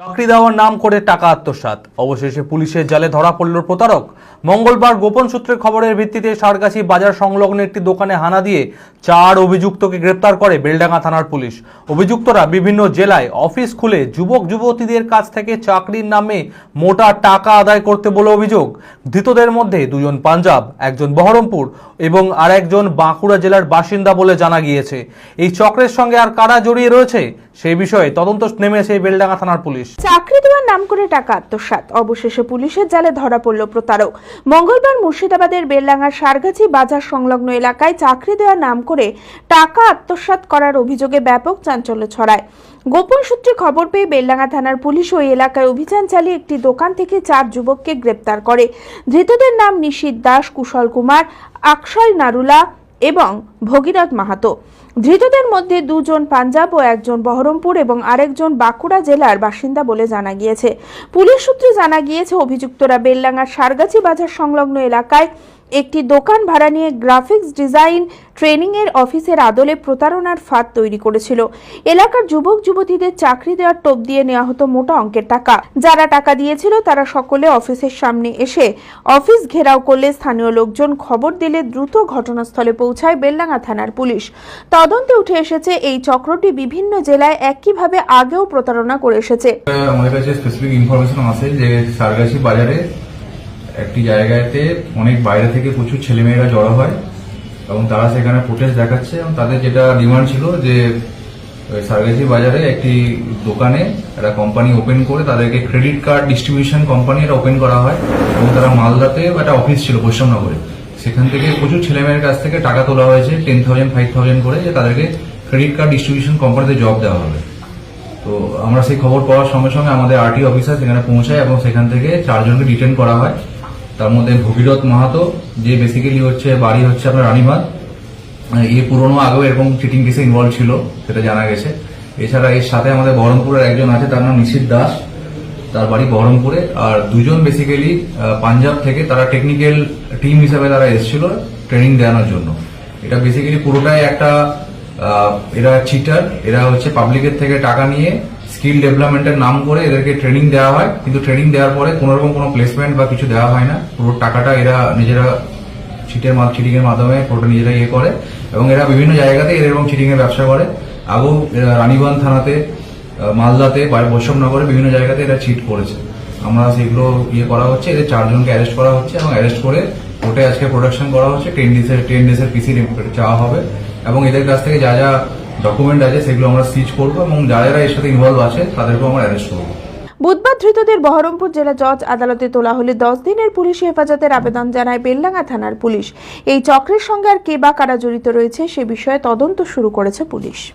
চাকরি দেওয়ার নাম করে টাকা আত্মসাৎ। অবশেষে পুলিশের জালে ধরা পড়ল প্রতারক। মঙ্গলবার গোপন সূত্রের খবরের ভিত্তিতে সারগাছি বাজার সংলগ্ন একটি দোকানে হানা দিয়ে চার অভিযুক্তকে গ্রেপ্তার করে বেলডাঙ্গা থানার পুলিশ। অভিযুক্তরা বিভিন্ন জেলায় অফিস খুলে যুবক যুবতীদের কাছ থেকে চাকরির নামে মোটা টাকা আদায় করতে বলে অভিযোগ। ধৃতদের মধ্যে দুজন পাঞ্জাব, একজন বহরমপুর এবং আরেকজন বাঁকুড়া জেলার বাসিন্দা বলে জানা গিয়েছে। এই চক্রের সঙ্গে আর কারা জড়িয়ে রয়েছে? সেই বিষয়ে তদন্ত নেমেছে বেলডাঙ্গা থানার পুলিশ। চাকরি দেওয়ার নাম করে টাকা আত্মসাৎ, অবশেষে পুলিশের জালে ধরা পড়ল প্রতারক। মঙ্গলবার মুর্শিদাবাদের বেলডাঙ্গার সারগাছি বাজার সংলগ্ন এলাকায় চাকরি দেওয়ার নাম করে টাকা আত্মসাৎ করার অভিযোগে ব্যাপক চাঞ্চল্য ছড়ায়। গোপন সূত্রে খবর পেয়ে বেলডাঙ্গা থানার পুলিশ ওই এলাকায় অভিযান চালিয়ে একটি দোকান থেকে চার যুবককে গ্রেপ্তার করে। ধৃতদের নাম নিশীত দাস, কুশল কুমার আকশয় নারুলা এবং ভগীরথ মাহাতো। ধৃতদের মধ্যে দুজন পাঞ্জাব ও একজন বহরমপুর এবং আরেকজন বাঁকুড়া জেলার বাসিন্দা বলে জানা গিয়েছে। পুলিশ সূত্রে জানা গিয়েছে, অভিযুক্তরা বেল্লাঙ্গার সারগাছি বাজার সংলগ্ন এলাকায় একটি দোকান ভাড়া নিয়ে গ্রাফিক্স ডিজাইন ট্রেনিং এর অফিসের আদলে প্রতারণার ফাঁদ তৈরি করেছিল। এলাকার যুবক যুবতীদের চাকরি দেওয়ার টোপ দিয়ে নেওয়া হতো মোটা অঙ্কের টাকা। যারা টাকা দিয়েছিল তারা সকলে অফিসের সামনে এসে অফিস ঘেরাও করলে স্থানীয় লোকজন খবর দিলে দ্রুত ঘটনাস্থলে পৌঁছায় বেলডাঙ্গা থানার পুলিশ। তদন্তে উঠে এসেছে এই চক্রটি বিভিন্ন জেলায় একইভাবে আগেও প্রতারণা করে এসেছে। আমাদের কাছে স্পেসিফিক ইনফরমেশন আছে যে বাজারে একটি জায়গাতে অনেক বাইরে থেকে প্রচুর ছেলেমেয়েরা জড়ো হয় এবং তারা সেখানে প্রোটেস্ট দেখাচ্ছে এবং তাদের যেটা ডিমান্ড ছিল যে, ওই সারগাছি বাজারে একটি দোকানে একটা কোম্পানি ওপেন করে তাদেরকে ক্রেডিট কার্ড ডিস্ট্রিবিউশন কোম্পানি এটা ওপেন করা হয় এবং তারা মালদাতে একটা অফিস ছিল পশ্চিমনগরে সেখান থেকে প্রচুর ছেলেমেয়ের কাছ থেকে টাকা তোলা হয়েছে টেন থাউজেন্ড ফাইভ থাউজেন্ড করে যে তাদেরকে ক্রেডিট কার্ড ডিস্ট্রিবিউশন কোম্পানিতে জব দেওয়া হবে। তো আমরা সেই খবর পাওয়ার সঙ্গে সঙ্গে আমাদের আরটি অফিসার সেখানে পৌঁছায় এবং সেখান থেকে চারজনকে ডিটেন করা হয়। তার মধ্যে ভগীরথ মাহাতো, যে বেসিক্যালি হচ্ছে বাড়ি হচ্ছে আপনার রানীবাদ এ পুরনো আগেও এরকম চিটিং কেসে ইনভলভ ছিল, সেটা জানা গেছে। এছাড়া এর সাথে আমাদের বহরমপুরের একজন আছে, তার নাম নিশিত দাস, তার বাড়ি বহরমপুরে। আর দুজন বেসিক্যালি পাঞ্জাব থেকে তারা টেকনিক্যাল টিম হিসাবে তারা এসেছিল ট্রেনিং দেওয়ানোর জন্য। এটা বেসিক্যালি পুরোটাই একটা এরা চিটার এরা হচ্ছে পাবলিকের থেকে টাকা নিয়ে স্কিল ডেভেলপমেন্টের নাম করে এদেরকে ট্রেনিং দেওয়া হয়। কিন্তু ট্রেনিং দেওয়ার পরে কোনো রকম কোনো প্লেসমেন্ট বা কিছু দেওয়া হয় না। পুরো টাকাটা এরা নিজেরা চিটের চিটিং এর মাধ্যমে পুরোটা নিজেরা ইয়ে করে এবং এরা বিভিন্ন জায়গাতে এরকম চিটিং এর ব্যবসা করে। আগেও রানীগঞ্জ থানাতে মালদাতে বা বৈষ্ণবনগরে বিভিন্ন জায়গাতে এরা চিট করেছে। আমরা সেগুলো ইয়ে করা হচ্ছে, এদের চারজনকে অ্যারেস্ট করা হচ্ছে এবং অ্যারেস্ট করে কোর্টে আজকে প্রোডাকশন করা হচ্ছে। টেন ডেসের টেন ডেসের পিসি চাওয়া হবে। এবং এদের কাছ থেকে যা যা ডকুমেন্ট আছে, সেগুলো আমরা সিজ করব এবং যারা যারা এর সাথে ইনভলভ আছে, তাদেরকেও আমরা অ্যারেস্ট করব। বুধবার ধৃতদের বহরমপুর জেলা জজ আদালতে তোলা হলে দশ দিনের পুলিশ হেফাজতের আবেদন জানায় বেল্লাঙ্গা থানার পুলিশ। এই চক্রের সঙ্গে আর কে বা কারা জড়িত রয়েছে, সে বিষয়ে তদন্ত শুরু করেছে পুলিশ।